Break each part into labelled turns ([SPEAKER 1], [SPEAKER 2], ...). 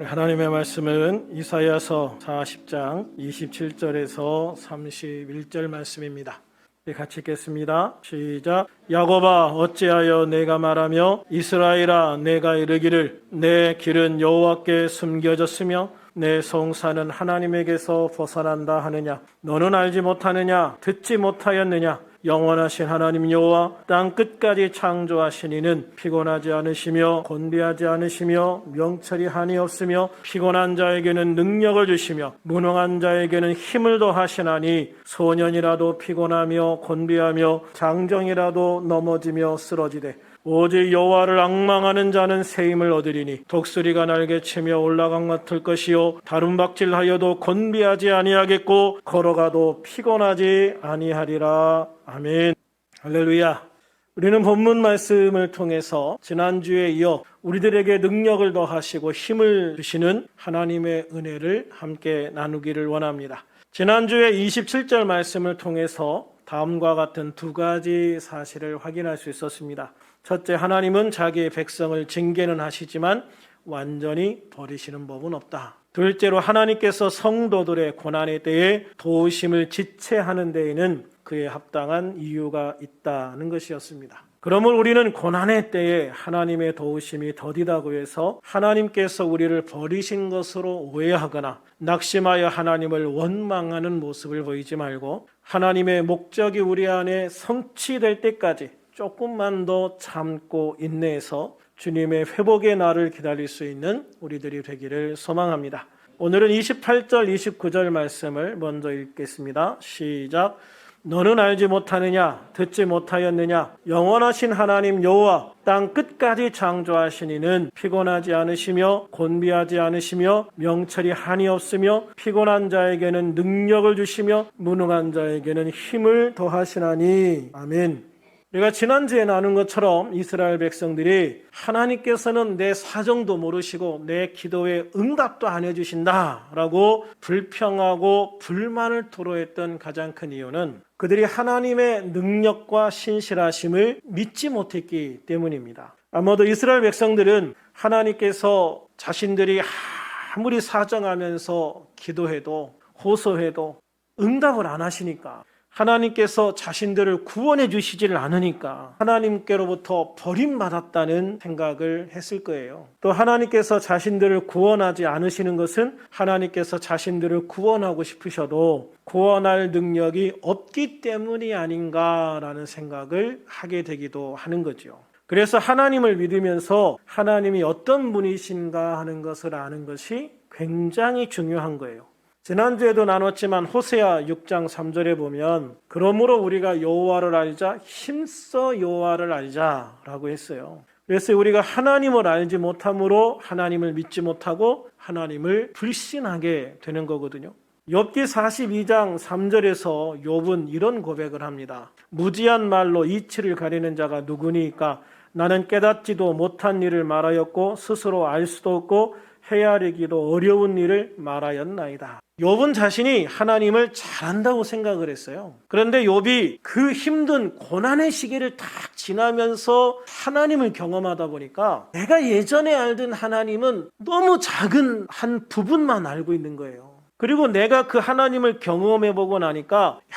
[SPEAKER 1] 하나님의 말씀은 이사야서 40장 27절에서 31절 말씀입니다. 네, 같이 읽겠습니다. 시작. 야곱아 어찌하여 내가 말하며 이스라엘아 내가 이르기를 내 길은 여호와께 숨겨졌으며 내 성사는 하나님에게서 벗어난다 하느냐 너는 알지 못하느냐 듣지 못하였느냐 영원하신 하나님 여호와 땅 끝까지 창조하신 이는 피곤하지 않으시며 곤비하지 않으시며 명철이 한이 없으며 피곤한 자에게는 능력을 주시며 무능한 자에게는 힘을 더하시나니 소년이라도 피곤하며 곤비하며 장정이라도 넘어지며 쓰러지되 오직 여호와를 악망하는 자는 새 힘을 얻으리니 독수리가 날개 치며 올라강 맡을 것이요 다rum박질하여도 곤비하지 아니하겠고 걸어가도 피곤하지 아니하리라 아멘 할렐루야 우리는 본문 말씀을 통해서 지난주에 이어 우리들에게 능력을 더하시고 힘을 주시는 하나님의 은혜를 함께 나누기를 원합니다. 지난주에 27절 말씀을 통해서 다음과 같은 두 가지 사실을 확인할 수 있었습니다. 첫째, 하나님은 자기의 백성을 징계는 하시지만 완전히 버리시는 법은 없다. 둘째로 하나님께서 성도들의 고난에 대해 도우심을 지체하는 데에는 그에 합당한 이유가 있다는 것이었습니다. 그러므로 우리는 고난의 때에 하나님의 도우심이 더디다고 해서 하나님께서 우리를 버리신 것으로 오해하거나 낙심하여 하나님을 원망하는 모습을 보이지 말고 하나님의 목적이 우리 안에 성취될 때까지 조금만 더 참고 인내해서 주님의 회복의 날을 기다릴 수 있는 우리들이 되기를 소망합니다. 오늘은 28절, 29절 말씀을 먼저 읽겠습니다. 시작. 너는 알지 못하느냐 듣지 못하였느냐 영원하신 하나님 여호와 땅 끝까지 창조하신 이는 피곤하지 않으시며 곤비하지 않으시며 명철이 한이 없으며 피곤한 자에게는 능력을 주시며 무능한 자에게는 힘을 더하시나니 아멘. 우리가 지난주에 나눈 것처럼 이스라엘 백성들이 하나님께서는 내 사정도 모르시고 내 기도에 응답도 안 해주신다 라고 불평하고 불만을 토로했던 가장 큰 이유는 그들이 하나님의 능력과 신실하심을 믿지 못했기 때문입니다. 아마도 이스라엘 백성들은 하나님께서 자신들이 아무리 사정하면서 기도해도 호소해도 응답을 안 하시니까 하나님께서 자신들을 구원해 주시지를 않으니까 하나님께로부터 버림받았다는 생각을 했을 거예요. 또 하나님께서 자신들을 구원하지 않으시는 것은 하나님께서 자신들을 구원하고 싶으셔도 구원할 능력이 없기 때문이 아닌가라는 생각을 하게 되기도 하는 거죠. 그래서 하나님을 믿으면서 하나님이 어떤 분이신가 하는 것을 아는 것이 굉장히 중요한 거예요. 지난주에도 나눴지만 호세아 6장 3절에 보면 그러므로 우리가 여호와를 알자 힘써 여호와를 알자라고 했어요. 그래서 우리가 하나님을 알지 못함으로 하나님을 믿지 못하고 하나님을 불신하게 되는 거거든요. 욥기 42장 3절에서 욥은 이런 고백을 합니다. 무지한 말로 이치를 가리는 자가 누구니까 나는 깨닫지도 못한 일을 말하였고 스스로 알 수도 없고 헤아리기도 어려운 일을 말하였나이다. 욥은 자신이 하나님을 잘한다고 생각을 했어요. 그런데 욥이 그 힘든 고난의 시기를 딱 지나면서 하나님을 경험하다 보니까 내가 예전에 알던 하나님은 너무 작은 한 부분만 알고 있는 거예요. 그리고 내가 그 하나님을 경험해 보고 나니까 야,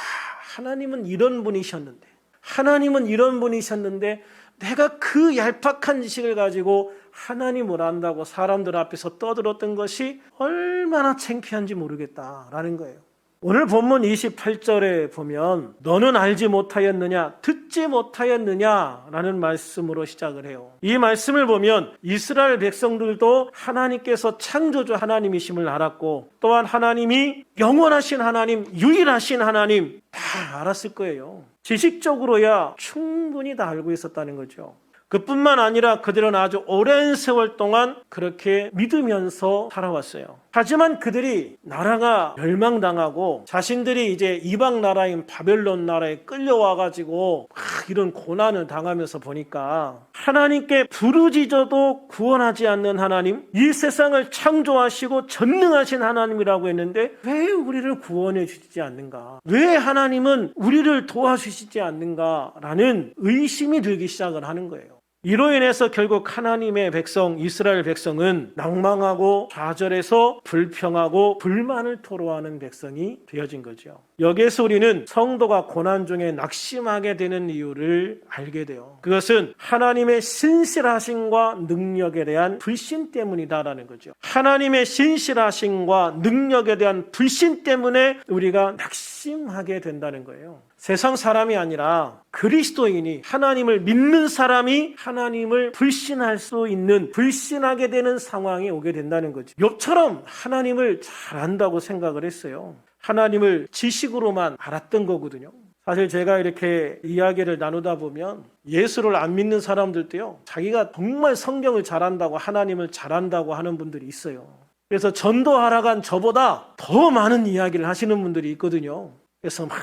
[SPEAKER 1] 하나님은 이런 분이셨는데 하나님은 이런 분이셨는데 내가 그 얄팍한 지식을 가지고 하나님을 안다고 사람들 앞에서 떠들었던 것이 얼마나 창피한지 모르겠다라는 거예요. 오늘 본문 28절에 보면 너는 알지 못하였느냐 듣지 못하였느냐라는 말씀으로 시작을 해요. 이 말씀을 보면 이스라엘 백성들도 하나님께서 창조주 하나님이심을 알았고 또한 하나님이 영원하신 하나님, 유일하신 하나님 다 알았을 거예요. 지식적으로야 충분히 다 알고 있었다는 거죠. 그뿐만 아니라 그들은 아주 오랜 세월 동안 그렇게 믿으면서 살아왔어요. 하지만 그들이 나라가 멸망당하고 자신들이 이제 이방 나라인 바벨론 나라에 끌려와 가지고 이런 고난을 당하면서 보니까 하나님께 부르짖어도 구원하지 않는 하나님, 이 세상을 창조하시고 전능하신 하나님이라고 했는데 왜 우리를 구원해 주시지 않는가? 왜 하나님은 우리를 도와주시지 않는가라는 의심이 들기 시작을 하는 거예요. 이로 인해서 결국 하나님의 백성, 이스라엘 백성은 낭망하고 좌절해서 불평하고 불만을 토로하는 백성이 되어진 거죠. 여기에서 우리는 성도가 고난 중에 낙심하게 되는 이유를 알게 돼요. 그것은 하나님의 신실하심과 능력에 대한 불신 때문이다라는 거죠. 하나님의 신실하심과 능력에 대한 불신 때문에 우리가 낙심하게 된다는 거예요. 세상 사람이 아니라 그리스도인이 하나님을 믿는 사람이 하나님을 불신할 수 있는 불신하게 되는 상황에 오게 된다는 거지. 욥처럼 하나님을 잘 안다고 생각을 했어요. 하나님을 지식으로만 알았던 거거든요. 사실 제가 이렇게 이야기를 나누다 보면 예수를 안 믿는 사람들도요, 자기가 정말 성경을 잘한다고 하나님을 잘한다고 하는 분들이 있어요. 그래서 전도하러 간 저보다 더 많은 이야기를 하시는 분들이 있거든요. 그래서 막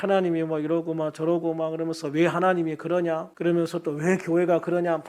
[SPEAKER 1] 하나님이 뭐 이러고 막 저러고 막 그러면서 왜 하나님이 그러냐 그러면서 또 왜 교회가 그러냐 막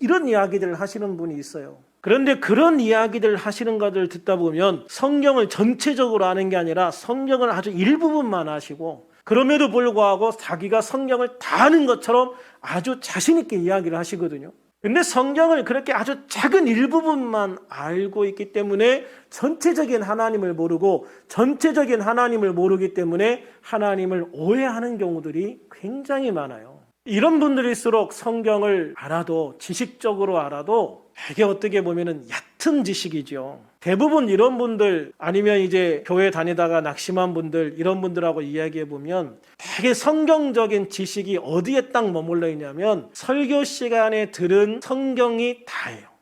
[SPEAKER 1] 이런 이야기들을 하시는 분이 있어요. 그런데 그런 이야기들 하시는 것들 듣다 보면 성경을 전체적으로 아는 게 아니라 성경을 아주 일부분만 아시고 그럼에도 불구하고 자기가 성경을 다 아는 것처럼 아주 자신 있게 이야기를 하시거든요. 근데 성경을 그렇게 아주 작은 일부분만 알고 있기 때문에 전체적인 하나님을 모르고 전체적인 하나님을 모르기 때문에 하나님을 오해하는 경우들이 굉장히 많아요. 이런 분들일수록 성경을 알아도 지식적으로 알아도 되게 어떻게 보면은 얕은 지식이죠. 대부분 이런 분들 아니면 이제 교회 다니다가 낙심한 분들 이런 분들하고 이야기해 보면 되게 성경적인 지식이 어디에 딱 머물러 있냐면 설교 시간에 들은 성경이 다예요.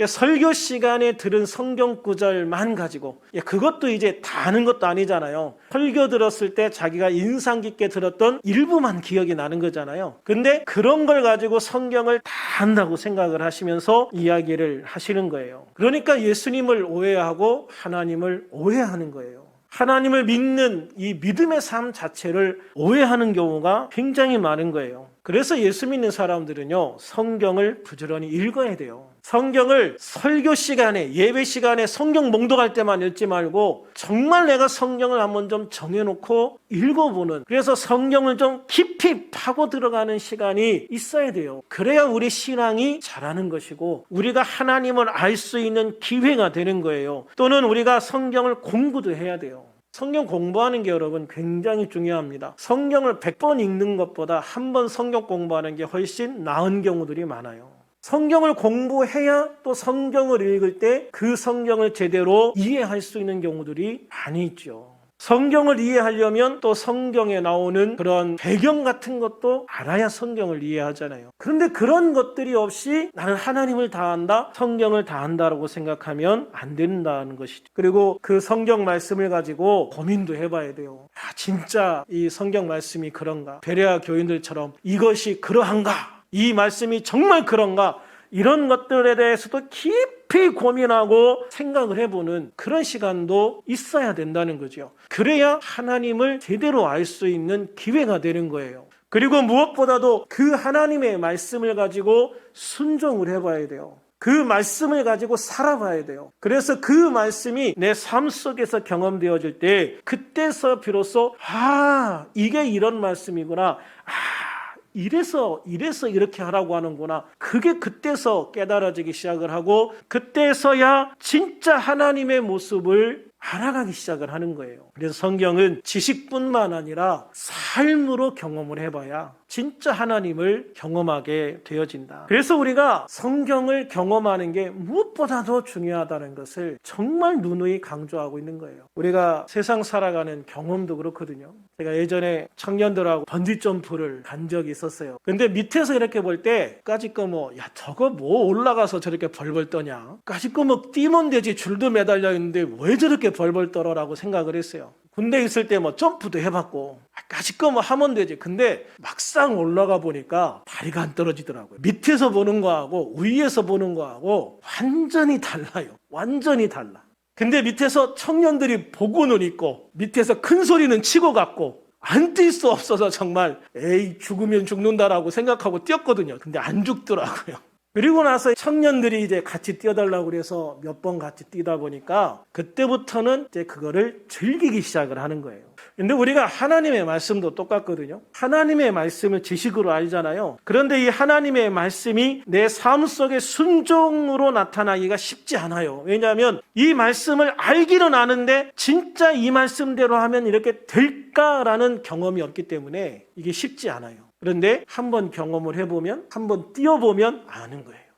[SPEAKER 1] 예, 설교 시간에 들은 성경 구절만 가지고 예, 그것도 이제 다 아는 것도 아니잖아요. 설교 들었을 때 자기가 인상 깊게 들었던 일부만 기억이 나는 거잖아요. 근데 그런 걸 가지고 성경을 다 안다고 생각을 하시면서 이야기를 하시는 거예요. 그러니까 예수님을 오해하고 하나님을 오해하는 거예요. 하나님을 믿는 이 믿음의 삶 자체를 오해하는 경우가 굉장히 많은 거예요. 그래서 예수 믿는 사람들은요, 성경을 부지런히 읽어야 돼요. 성경을 설교 시간에, 예배 시간에 성경 봉독할 때만 읽지 말고, 정말 내가 성경을 한번 좀 정해놓고 읽어보는, 그래서 성경을 좀 깊이 파고 들어가는 시간이 있어야 돼요. 그래야 우리 신앙이 자라는 것이고, 우리가 하나님을 알 수 있는 기회가 되는 거예요. 또는 우리가 성경을 공부도 해야 돼요. 성경 공부하는 게 여러분 굉장히 중요합니다. 성경을 100번 읽는 것보다 한 번 성경 공부하는 게 훨씬 나은 경우들이 많아요. 성경을 공부해야 또 성경을 읽을 때 그 성경을 제대로 이해할 수 있는 경우들이 많이 있죠. 성경을 이해하려면 또 성경에 나오는 그런 배경 같은 것도 알아야 성경을 이해하잖아요. 그런데 그런 것들이 없이 나는 하나님을 다 안다, 성경을 다 안다라고 생각하면 안 된다는 것이죠. 그리고 그 성경 말씀을 가지고 고민도 해봐야 돼요. 아, 진짜 이 성경 말씀이 그런가? 베레아 교인들처럼 이것이 그러한가? 이 말씀이 정말 그런가? 이런 것들에 대해서도 깊이 고민하고 생각을 해보는 그런 시간도 있어야 된다는 거죠. 그래야 하나님을 제대로 알 수 있는 기회가 되는 거예요. 그리고 무엇보다도 그 하나님의 말씀을 가지고 순종을 해봐야 돼요. 그 말씀을 가지고 살아봐야 돼요. 그래서 그 말씀이 내 삶 속에서 경험되어질 때 그때서 비로소 아 이게 이런 말씀이구나. 아 이래서 이래서 이렇게 하라고 하는구나. 그게 그때서 깨달아지기 시작을 하고 그때서야 진짜 하나님의 모습을 알아가기 시작을 하는 거예요. 그래서 성경은 지식뿐만 아니라 삶으로 경험을 해봐야 진짜 하나님을 경험하게 되어진다. 그래서 우리가 성경을 경험하는 게 무엇보다도 중요하다는 것을 정말 누누이 강조하고 있는 거예요. 우리가 세상 살아가는 경험도 그렇거든요. 제가 예전에 청년들하고 번지 점프를 간 적이 있었어요. 근데 밑에서 이렇게 볼 때 까짓 거 뭐 야 저거 뭐 올라가서 저렇게 벌벌 떠냐? 까짓 거 뭐 뛰면 되지 줄도 매달려 있는데 왜 저렇게 벌벌 떨어라고 생각을 했어요. 군대 있을 때 뭐 점프도 해봤고 거뭐 하면 되지. 근데 막상 올라가 보니까 다리가 안 떨어지더라고요. 밑에서 보는 거하고 위에서 보는 거하고 완전히 달라요. 완전히 달라. 근데 밑에서 청년들이 보고는 있고 밑에서 큰 소리는 치고 갔고 안 뛸 수 없어서 정말 에이 죽으면 죽는다라고 생각하고 뛰었거든요. 근데 안 죽더라고요. 그리고 나서 청년들이 이제 같이 뛰어달라고 그래서 몇 번 같이 뛰다 보니까 그때부터는 이제 그거를 즐기기 시작을 하는 거예요. 근데 우리가 하나님의 말씀도 똑같거든요. 하나님의 말씀을 지식으로 알잖아요. 그런데 이 하나님의 말씀이 내 삶 속에 순종으로 나타나기가 쉽지 않아요. 왜냐하면 이 말씀을 알기는 아는데 진짜 이 말씀대로 하면 이렇게 될까라는 경험이 없기 때문에 이게 쉽지 않아요. 그런데 한번 경험을 해보면, 한번 뛰어보면 아는 거예요.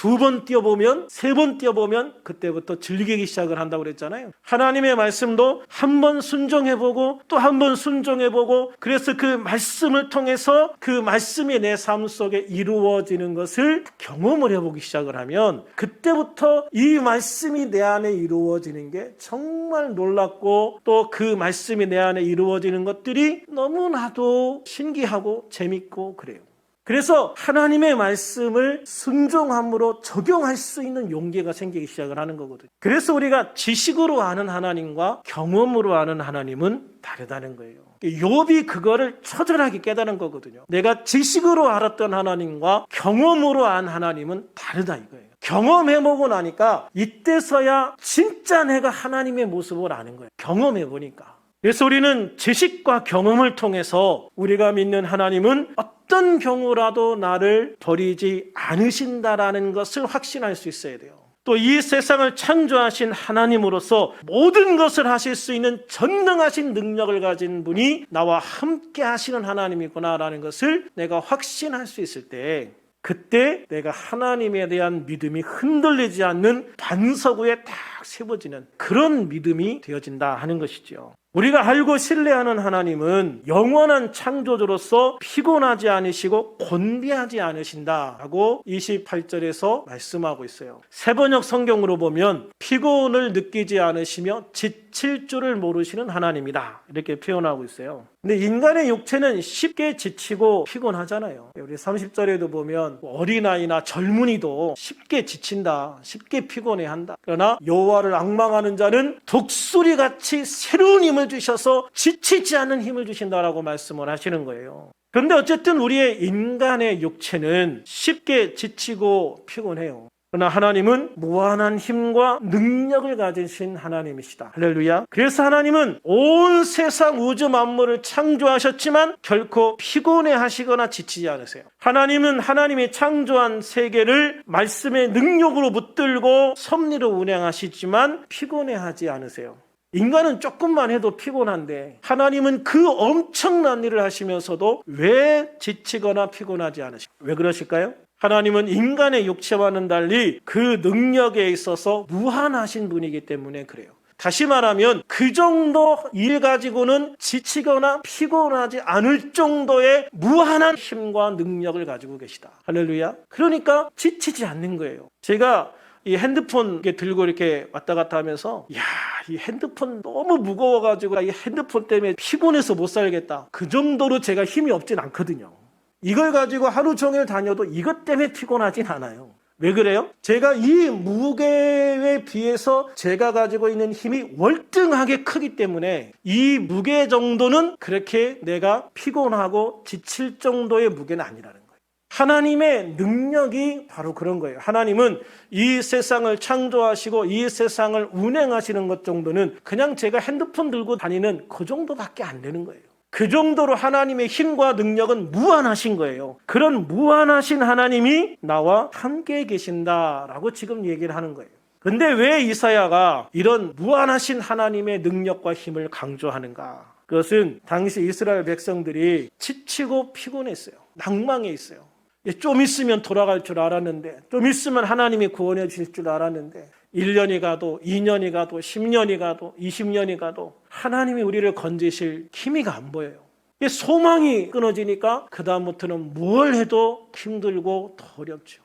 [SPEAKER 1] 두 번 뛰어보면, 세 번 뛰어보면 그때부터 즐기기 시작을 한다고 그랬잖아요. 하나님의 말씀도 한 번 순종해보고 또 한 번 순종해보고 그래서 그 말씀을 통해서 그 말씀이 내 삶 속에 이루어지는 것을 경험을 해보기 시작을 하면 그때부터 이 말씀이 내 안에 이루어지는 게 정말 놀랍고 또 그 말씀이 내 안에 이루어지는 것들이 너무나도 신기하고 재밌고 그래요. 그래서 하나님의 말씀을 순종함으로 적용할 수 있는 용기가 생기기 시작을 하는 거거든요. 그래서 우리가 지식으로 아는 하나님과 경험으로 아는 하나님은 다르다는 거예요. 욥이 그거를 처절하게 깨달은 거거든요. 내가 지식으로 알았던 하나님과 경험으로 안 하나님은 다르다 이거예요. 경험해보고 나니까 이때서야 진짜 내가 하나님의 모습을 아는 거예요. 경험해보니까. 그래서 우리는 지식과 경험을 통해서 우리가 믿는 하나님은 어떤 경우라도 나를 버리지 않으신다라는 것을 확신할 수 있어야 돼요. 또 이 세상을 창조하신 하나님으로서 모든 것을 하실 수 있는 전능하신 능력을 가진 분이 나와 함께 하시는 하나님이구나라는 것을 내가 확신할 수 있을 때 그때 내가 하나님에 대한 믿음이 흔들리지 않는 반석 위에 딱 세워지는 그런 믿음이 되어진다 하는 것이지요. 우리가 알고 신뢰하는 하나님은 영원한 창조주로서 피곤하지 않으시고 곤비하지 않으신다라고 28절에서 말씀하고 있어요. 세번역 성경으로 보면 피곤을 느끼지 않으시며 지칠 줄을 모르시는 하나님이다. 이렇게 표현하고 있어요. 근데 인간의 육체는 쉽게 지치고 피곤하잖아요. 우리 30절에도 보면 어린아이나 젊은이도 쉽게 지친다. 쉽게 피곤해 한다. 그러나 여호와를 악망하는 자는 독수리 같이 새로운 힘을 주셔서 지치지 않는 힘을 주신다라고 말씀을 하시는 거예요. 그런데 어쨌든 우리의 인간의 육체는 쉽게 지치고 피곤해요. 그러나 하나님은 무한한 힘과 능력을 가지신 하나님이시다. 할렐루야. 그래서 하나님은 온 세상 우주 만물을 창조하셨지만 결코 피곤해 하시거나 지치지 않으세요. 하나님은 하나님이 창조한 세계를 말씀의 능력으로 붙들고 섭리로 운행하시지만 피곤해 하지 않으세요. 인간은 조금만 해도 피곤한데 하나님은 그 엄청난 일을 하시면서도 왜 지치거나 피곤하지 않으실까요? 왜 그러실까요? 하나님은 인간의 육체와는 달리 그 능력에 있어서 무한하신 분이기 때문에 그래요. 다시 말하면 그 정도 일 가지고는 지치거나 피곤하지 않을 정도의 무한한 힘과 능력을 가지고 계시다. 할렐루야. 그러니까 지치지 않는 거예요. 제가 이 핸드폰 들고 이렇게 왔다 갔다 하면서 야, 이 핸드폰 너무 무거워 가지고 이 핸드폰 때문에 피곤해서 못 살겠다. 그 정도로 제가 힘이 없진 않거든요. 이걸 가지고 하루 종일 다녀도 이것 때문에 피곤하진 않아요. 왜 그래요? 제가 이 무게에 비해서 제가 가지고 있는 힘이 월등하게 크기 때문에 이 무게 정도는 그렇게 내가 피곤하고 지칠 정도의 무게는 아니라는 거예요. 하나님의 능력이 바로 그런 거예요. 하나님은 이 세상을 창조하시고 이 세상을 운행하시는 것 정도는 그냥 제가 핸드폰 들고 다니는 그 정도밖에 안 되는 거예요. 그 정도로 하나님의 힘과 능력은 무한하신 거예요. 그런 무한하신 하나님이 나와 함께 계신다라고 지금 얘기를 하는 거예요. 근데 왜 이사야가 이런 무한하신 하나님의 능력과 힘을 강조하는가? 그것은 당시 이스라엘 백성들이 지치고 피곤했어요. 낭망해 있어요. 좀 있으면 돌아갈 줄 알았는데, 좀 있으면 하나님이 구원해 주실 줄 알았는데, 1년이 가도, 2년이 가도, 10년이 가도, 20년이 가도, 하나님이 우리를 건지실 기미가 안 보여요. 소망이 끊어지니까, 그다음부터는 뭘 해도 힘들고 더 어렵죠.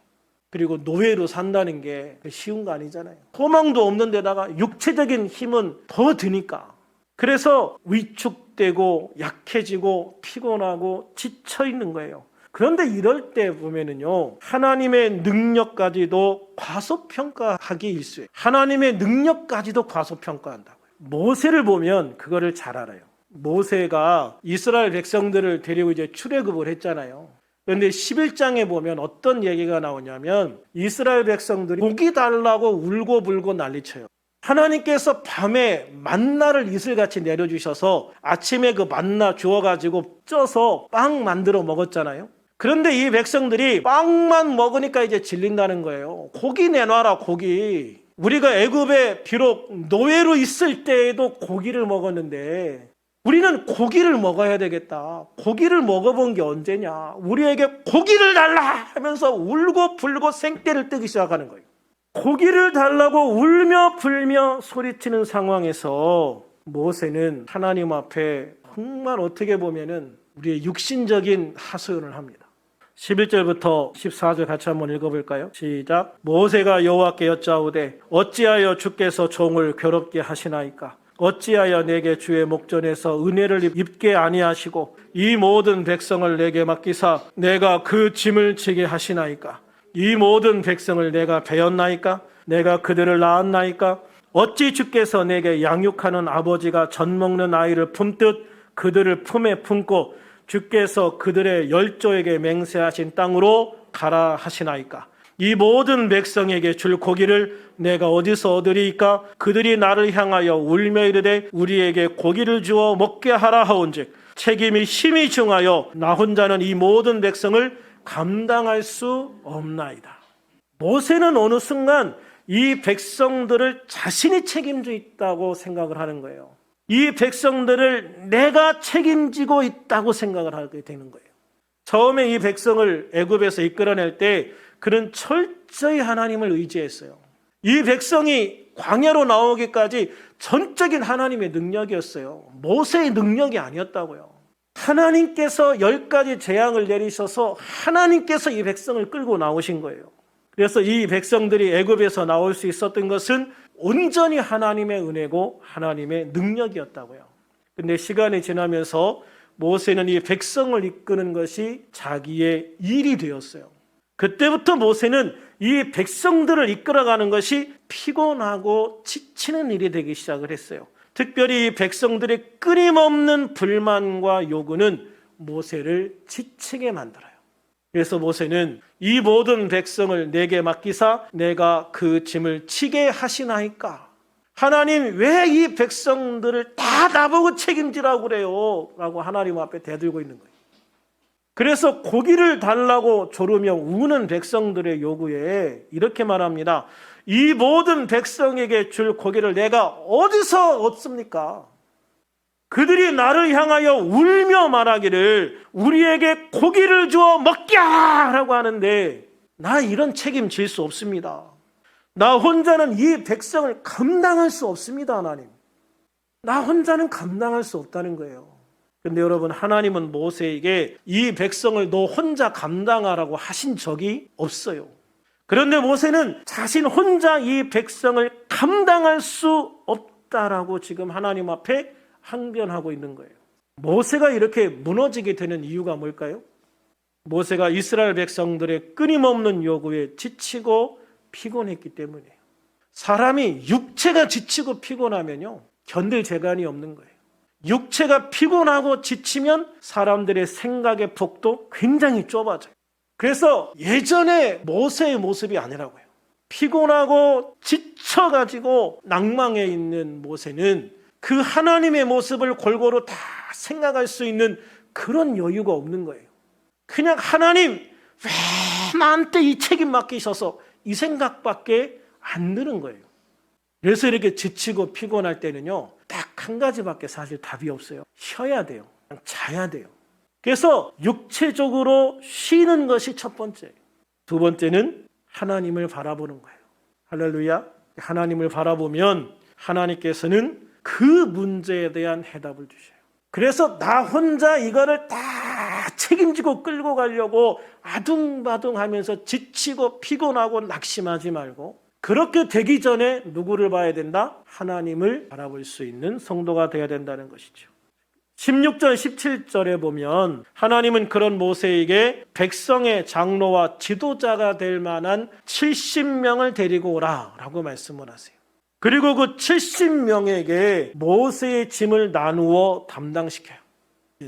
[SPEAKER 1] 그리고 노예로 산다는 게 쉬운 거 아니잖아요. 소망도 없는 데다가 육체적인 힘은 더 드니까. 그래서 위축되고 약해지고 피곤하고 지쳐 있는 거예요. 그런데 이럴 때 보면은요, 하나님의 능력까지도 과소평가하기 일쑤예요. 하나님의 능력까지도 과소평가한다고요. 모세를 보면 그거를 잘 알아요. 모세가 이스라엘 백성들을 데리고 이제 출애굽을 했잖아요. 그런데 11장에 보면 어떤 얘기가 나오냐면 이스라엘 백성들이 고기 달라고 울고 불고 난리쳐요. 하나님께서 밤에 만나를 이슬같이 내려주셔서 아침에 그 만나 주워가지고 쪄서 빵 만들어 먹었잖아요. 그런데 이 백성들이 빵만 먹으니까 이제 질린다는 거예요. 고기 내놔라 고기. 우리가 애굽에 비록 노예로 있을 때에도 고기를 먹었는데 우리는 고기를 먹어야 되겠다. 고기를 먹어본 게 언제냐? 우리에게 고기를 달라 하면서 울고 불고 생떼를 뜨기 시작하는 거예요. 고기를 달라고 울며 불며 소리치는 상황에서 모세는 하나님 앞에 정말 어떻게 보면은 우리의 육신적인 하소연을 합니다. 11절부터 14절 같이 한번 읽어볼까요? 시작. 모세가 여호와께 여짜오되 어찌하여 주께서 종을 괴롭게 하시나이까? 어찌하여 내게 주의 목전에서 은혜를 입게 아니하시고 이 모든 백성을 내게 맡기사 내가 그 짐을 지게 하시나이까? 이 모든 백성을 내가 배웠나이까? 내가 그들을 낳았나이까? 어찌 주께서 내게 양육하는 아버지가 젖 먹는 아이를 품듯 그들을 품에 품고 주께서 그들의 열조에게 맹세하신 땅으로 가라 하시나이까? 이 모든 백성에게 줄 고기를 내가 어디서 얻으리이까? 그들이 나를 향하여 울며 이르되 우리에게 고기를 주어 먹게 하라 하온즉 책임이 심히 중하여 나 혼자는 이 모든 백성을 감당할 수 없나이다. 모세는 어느 순간 이 백성들을 자신이 책임져 있다고 생각을 하는 거예요. 이 백성들을 내가 책임지고 있다고 생각을 하게 되는 거예요. 처음에 이 백성을 애굽에서 이끌어낼 때 그는 철저히 하나님을 의지했어요. 이 백성이 광야로 나오기까지 전적인 하나님의 능력이었어요. 모세의 능력이 아니었다고요. 하나님께서 열 가지 재앙을 내리셔서 하나님께서 이 백성을 끌고 나오신 거예요. 그래서 이 백성들이 애굽에서 나올 수 있었던 것은 온전히 하나님의 은혜고 하나님의 능력이었다고요. 근데 시간이 지나면서 모세는 이 백성을 이끄는 것이 자기의 일이 되었어요. 그때부터 모세는 이 백성들을 이끌어가는 것이 피곤하고 지치는 일이 되기 시작을 했어요. 특별히 이 백성들의 끊임없는 불만과 요구는 모세를 지치게 만들어요. 그래서 모세는 이 모든 백성을 내게 맡기사 내가 그 짐을 치게 하시나이까? 하나님 왜 이 백성들을 다 나보고 책임지라고 그래요? 라고 하나님 앞에 대들고 있는 거예요. 그래서 고기를 달라고 조르며 우는 백성들의 요구에 이렇게 말합니다. 이 모든 백성에게 줄 고기를 내가 어디서 얻습니까? 그들이 나를 향하여 울며 말하기를 우리에게 고기를 주어 먹게 하라고 하는데 나 이런 책임 질 수 없습니다. 나 혼자는 이 백성을 감당할 수 없습니다, 하나님. 나 혼자는 감당할 수 없다는 거예요. 근데 여러분, 하나님은 모세에게 이 백성을 너 혼자 감당하라고 하신 적이 없어요. 그런데 모세는 자신 혼자 이 백성을 감당할 수 없다라고 지금 하나님 앞에 항변하고 있는 거예요. 모세가 이렇게 무너지게 되는 이유가 뭘까요? 모세가 이스라엘 백성들의 끊임없는 요구에 지치고 피곤했기 때문이에요. 사람이 육체가 지치고 피곤하면요. 견딜 재간이 없는 거예요. 육체가 피곤하고 지치면 사람들의 생각의 폭도 굉장히 좁아져요. 그래서 예전에 모세의 모습이 아니라고요. 피곤하고 지쳐가지고 낭망해 있는 모세는 그 하나님의 모습을 골고루 다 생각할 수 있는 그런 여유가 없는 거예요. 그냥 하나님 왜 나한테 이 책임 맡기셔서 이 생각밖에 안 드는 거예요. 그래서 이렇게 지치고 피곤할 때는요, 딱 한 가지밖에 사실 답이 없어요. 쉬어야 돼요. 자야 돼요. 그래서 육체적으로 쉬는 것이 첫 번째. 두 번째는 하나님을 바라보는 거예요. 할렐루야. 하나님을 바라보면 하나님께서는 그 문제에 대한 해답을 주셔요. 그래서 나 혼자 이거를 다 책임지고 끌고 가려고 아둥바둥 하면서 지치고 피곤하고 낙심하지 말고 그렇게 되기 전에 누구를 봐야 된다? 하나님을 바라볼 수 있는 성도가 되어야 된다는 것이죠. 16절, 17절에 보면 하나님은 그런 모세에게 백성의 장로와 지도자가 될 만한 70명을 데리고 오라 라고 말씀을 하세요. 그리고 그 70명에게 모세의 짐을 나누어 담당시켜요.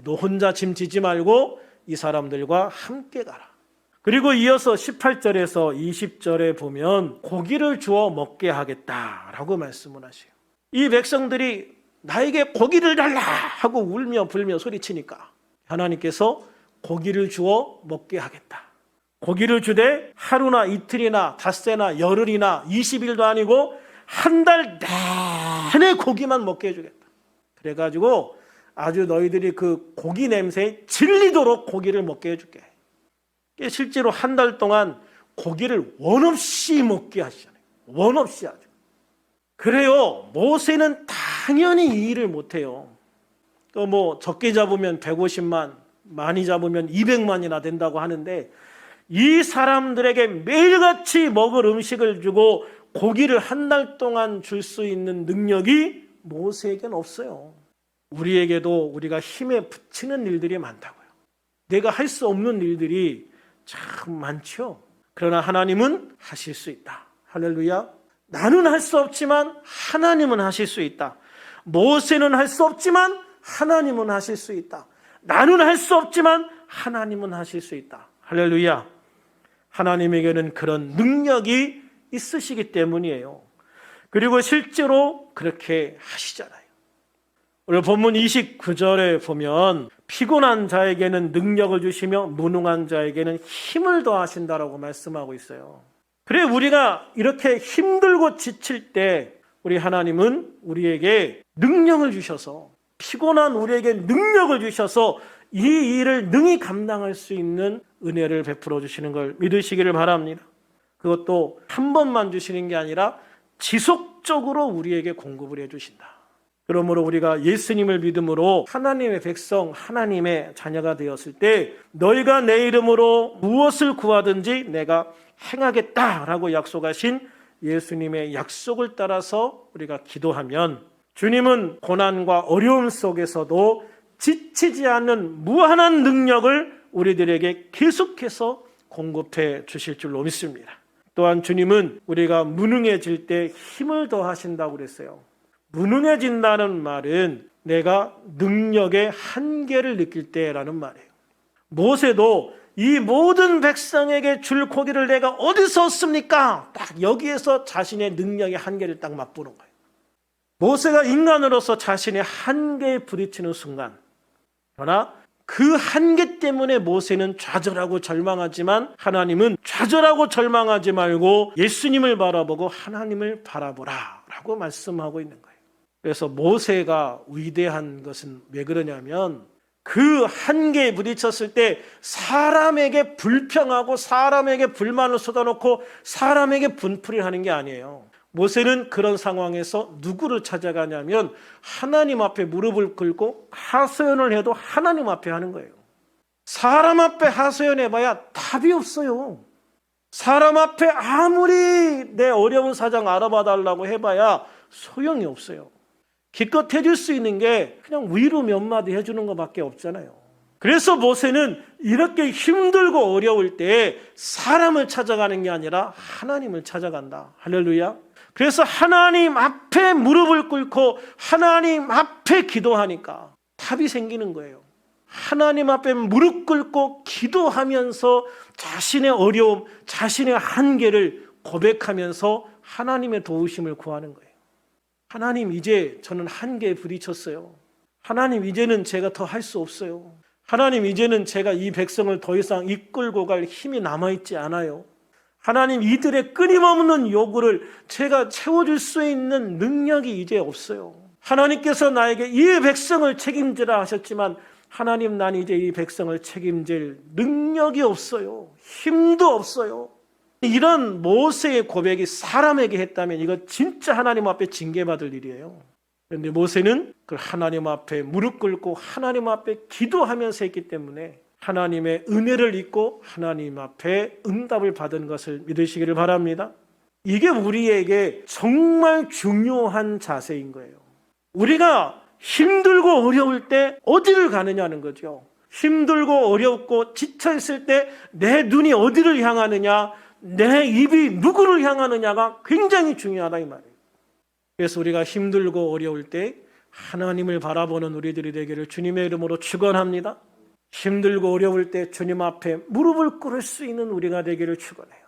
[SPEAKER 1] 너 혼자 짐 지지 말고 이 사람들과 함께 가라. 그리고 이어서 18절에서 20절에 보면 고기를 주어 먹게 하겠다라고 말씀을 하세요. 이 백성들이 나에게 고기를 달라 하고 울며 불며 소리치니까 하나님께서 고기를 주어 먹게 하겠다. 고기를 주되 하루나 이틀이나 닷새나 열흘이나 20일도 아니고 한 달 내내 고기만 먹게 해주겠다. 그래가지고 아주 너희들이 그 고기 냄새에 질리도록 고기를 먹게 해줄게. 실제로 한 달 동안 고기를 원 없이 먹게 하시잖아요. 원 없이 아주. 그래요. 모세는 당연히 이 일을 못해요. 또 뭐 적게 잡으면 150만, 많이 잡으면 200만이나 된다고 하는데 이 사람들에게 매일같이 먹을 음식을 주고 고기를 한 달 동안 줄 수 있는 능력이 모세에겐 없어요. 우리에게도 우리가 힘에 붙이는 일들이 많다고요. 내가 할 수 없는 일들이 참 많죠. 그러나 하나님은 하실 수 있다. 할렐루야. 나는 할 수 없지만 하나님은 하실 수 있다. 모세는 할 수 없지만 하나님은 하실 수 있다. 나는 할 수 없지만 하나님은 하실 수 있다. 할렐루야. 하나님에게는 그런 능력이 있으시기 때문이에요. 그리고 실제로 그렇게 하시잖아요. 오늘 본문 29절에 보면 피곤한 자에게는 능력을 주시며 무능한 자에게는 힘을 더하신다라고 말씀하고 있어요. 그래 우리가 이렇게 힘들고 지칠 때 우리 하나님은 우리에게 능력을 주셔서 피곤한 우리에게 능력을 주셔서 이 일을 능히 감당할 수 있는 은혜를 베풀어 주시는 걸 믿으시기를 바랍니다. 그것도 한 번만 주시는 게 아니라 지속적으로 우리에게 공급을 해 주신다. 그러므로 우리가 예수님을 믿음으로 하나님의 백성, 하나님의 자녀가 되었을 때 너희가 내 이름으로 무엇을 구하든지 내가 행하겠다라고 약속하신 예수님의 약속을 따라서 우리가 기도하면 주님은 고난과 어려움 속에서도 지치지 않는 무한한 능력을 우리들에게 계속해서 공급해 주실 줄로 믿습니다. 또한 주님은 우리가 무능해질 때 힘을 더하신다고 그랬어요. 무능해진다는 말은 내가 능력의 한계를 느낄 때라는 말이에요. 모세도 이 모든 백성에게 줄 고기를 내가 어디서 얻습니까? 딱 여기에서 자신의 능력의 한계를 딱 맛보는 거예요. 모세가 인간으로서 자신의 한계에 부딪히는 순간, 그러나 그 한계 때문에 모세는 좌절하고 절망하지만 하나님은 좌절하고 절망하지 말고 예수님을 바라보고 하나님을 바라보라 라고 말씀하고 있는 거예요. 그래서 모세가 위대한 것은 왜 그러냐면 그 한계에 부딪혔을 때 사람에게 불평하고 사람에게 불만을 쏟아놓고 사람에게 분풀이 하는 게 아니에요. 모세는 그런 상황에서 누구를 찾아가냐면 하나님 앞에 무릎을 꿇고 하소연을 해도 하나님 앞에 하는 거예요. 사람 앞에 하소연해봐야 답이 없어요. 사람 앞에 아무리 내 어려운 사정 알아봐 달라고 해봐야 소용이 없어요. 기껏 해줄 수 있는 게 그냥 위로 몇 마디 해주는 것밖에 없잖아요. 그래서 모세는 이렇게 힘들고 어려울 때 사람을 찾아가는 게 아니라 하나님을 찾아간다. 할렐루야. 그래서 하나님 앞에 무릎을 꿇고 하나님 앞에 기도하니까 답이 생기는 거예요. 하나님 앞에 무릎 꿇고 기도하면서 자신의 어려움, 자신의 한계를 고백하면서 하나님의 도우심을 구하는 거예요. 하나님, 이제 저는 한계에 부딪혔어요. 하나님, 이제는 제가 더 할 수 없어요. 하나님, 이제는 제가 이 백성을 더 이상 이끌고 갈 힘이 남아 있지 않아요. 하나님, 이들의 끊임없는 요구를 제가 채워줄 수 있는 능력이 이제 없어요. 하나님께서 나에게 이 백성을 책임지라 하셨지만 하나님, 난 이제 이 백성을 책임질 능력이 없어요. 힘도 없어요. 이런 모세의 고백이 사람에게 했다면 이거 진짜 하나님 앞에 징계받을 일이에요. 그런데 모세는 그 하나님 앞에 무릎 꿇고 하나님 앞에 기도하면서 했기 때문에 하나님의 은혜를 잊고 하나님 앞에 응답을 받은 것을 믿으시기를 바랍니다. 이게 우리에게 정말 중요한 자세인 거예요. 우리가 힘들고 어려울 때 어디를 가느냐는 거죠. 힘들고 어렵고 지쳐있을 때 내 눈이 어디를 향하느냐, 내 입이 누구를 향하느냐가 굉장히 중요하다 이 말이에요. 그래서 우리가 힘들고 어려울 때 하나님을 바라보는 우리들이 되기를 주님의 이름으로 축원합니다. 힘들고 어려울 때 주님 앞에 무릎을 꿇을 수 있는 우리가 되기를 축원해요.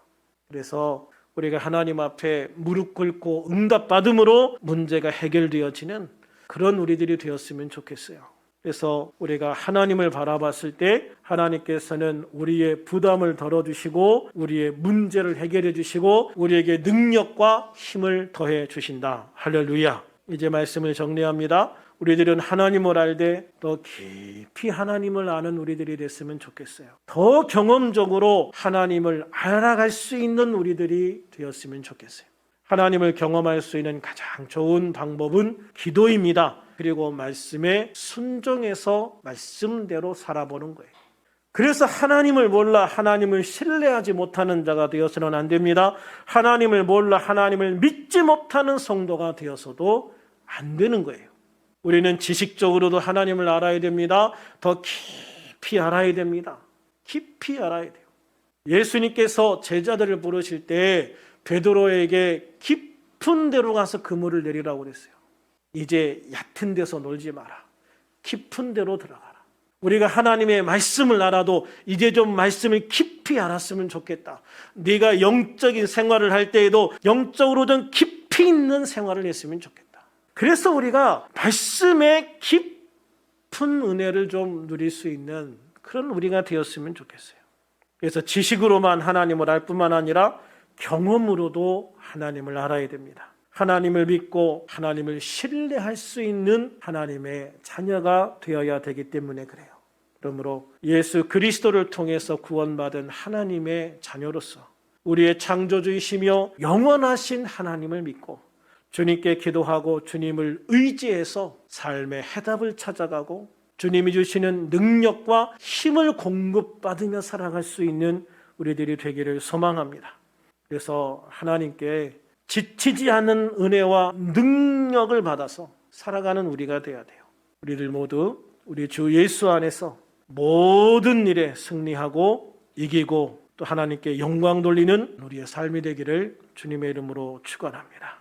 [SPEAKER 1] 그래서 우리가 하나님 앞에 무릎 꿇고 응답받음으로 문제가 해결되어지는 그런 우리들이 되었으면 좋겠어요. 그래서 우리가 하나님을 바라봤을 때 하나님께서는 우리의 부담을 덜어주시고 우리의 문제를 해결해 주시고 우리에게 능력과 힘을 더해 주신다. 할렐루야. 이제 말씀을 정리합니다. 우리들은 하나님을 알되 더 깊이 하나님을 아는 우리들이 됐으면 좋겠어요. 더 경험적으로 하나님을 알아갈 수 있는 우리들이 되었으면 좋겠어요. 하나님을 경험할 수 있는 가장 좋은 방법은 기도입니다. 그리고 말씀에 순종해서 말씀대로 살아보는 거예요. 그래서 하나님을 몰라 하나님을 신뢰하지 못하는 자가 되어서는 안 됩니다. 하나님을 몰라 하나님을 믿지 못하는 성도가 되어서도 안 되는 거예요. 우리는 지식적으로도 하나님을 알아야 됩니다. 더 깊이 알아야 됩니다. 깊이 알아야 돼요. 예수님께서 제자들을 부르실 때 베드로에게 깊은 데로 가서 그물을 내리라고 그랬어요. 이제 얕은 데서 놀지 마라. 깊은 데로 들어가라. 우리가 하나님의 말씀을 알아도 이제 좀 말씀을 깊이 알았으면 좋겠다. 네가 영적인 생활을 할 때에도 영적으로 좀 깊이 있는 생활을 했으면 좋겠다. 그래서 우리가 말씀의 깊은 은혜를 좀 누릴 수 있는 그런 우리가 되었으면 좋겠어요. 그래서 지식으로만 하나님을 알 뿐만 아니라 경험으로도 하나님을 알아야 됩니다. 하나님을 믿고 하나님을 신뢰할 수 있는 하나님의 자녀가 되어야 되기 때문에 그래요. 그러므로 예수 그리스도를 통해서 구원받은 하나님의 자녀로서 우리의 창조주이시며 영원하신 하나님을 믿고 주님께 기도하고 주님을 의지해서 삶의 해답을 찾아가고 주님이 주시는 능력과 힘을 공급받으며 살아갈 수 있는 우리들이 되기를 소망합니다. 그래서 하나님께 지치지 않는 은혜와 능력을 받아서 살아가는 우리가 되어야 돼요. 우리들 모두 우리 주 예수 안에서 모든 일에 승리하고 이기고 또 하나님께 영광 돌리는 우리의 삶이 되기를 주님의 이름으로 축원합니다.